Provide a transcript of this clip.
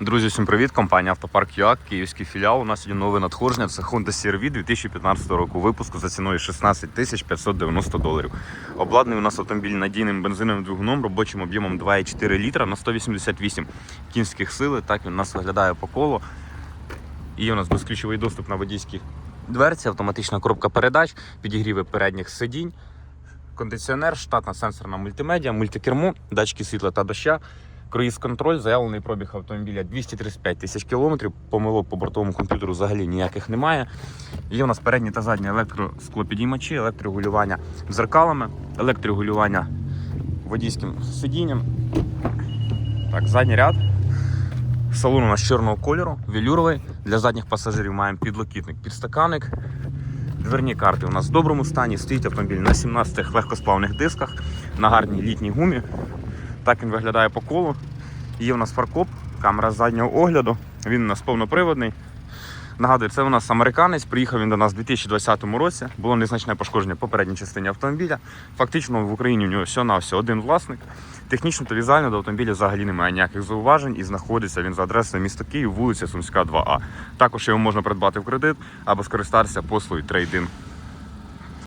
Друзі, всім привіт! Компанія Автопарк ЮАК, київський філіал. У нас сьогодні нове надходження. Це Honda CR-V 2015 року випуску за ціною 16 тисяч 590 доларів. Обладнаний у нас автомобіль надійним бензиновим двигуном, робочим об'ємом 2,4 літра на 188 кінських сили. Так він у нас виглядає по колу. І у нас безключовий доступ на водійські дверці, автоматична коробка передач, підігріви передніх сидінь, кондиціонер, штатна сенсорна мультимедіа, мультикермо, датчики світла та доща. Круїз контроль, заявлений пробіг автомобіля 235 тисяч кілометрів. Помилок по бортовому комп'ютеру взагалі ніяких немає. Є у нас передні та задні електросклопідіймачі, електрорегулювання дзеркалами, електрорегулювання водійським сидінням. Так, задній ряд. Салон у нас чорного кольору, велюровий. Для задніх пасажирів маємо підлокітник, підстаканник. Дверні карти у нас в доброму стані. Стоїть автомобіль на 17 легкосплавних дисках, на гарній літній гумі. Так він виглядає по колу. Є у нас фаркоп, камера заднього огляду. Він у нас повноприводний. Нагадую, це у нас американець. Приїхав він до нас у 2020 році. Було незначне пошкодження по передній частині автомобіля. Фактично в Україні у нього все на все один власник. Технічно та візуально до автомобіля взагалі немає ніяких зауважень і знаходиться він за адресою міста Київ, вулиця Сумська, 2А. Також його можна придбати в кредит або скористатися послугою трейдин.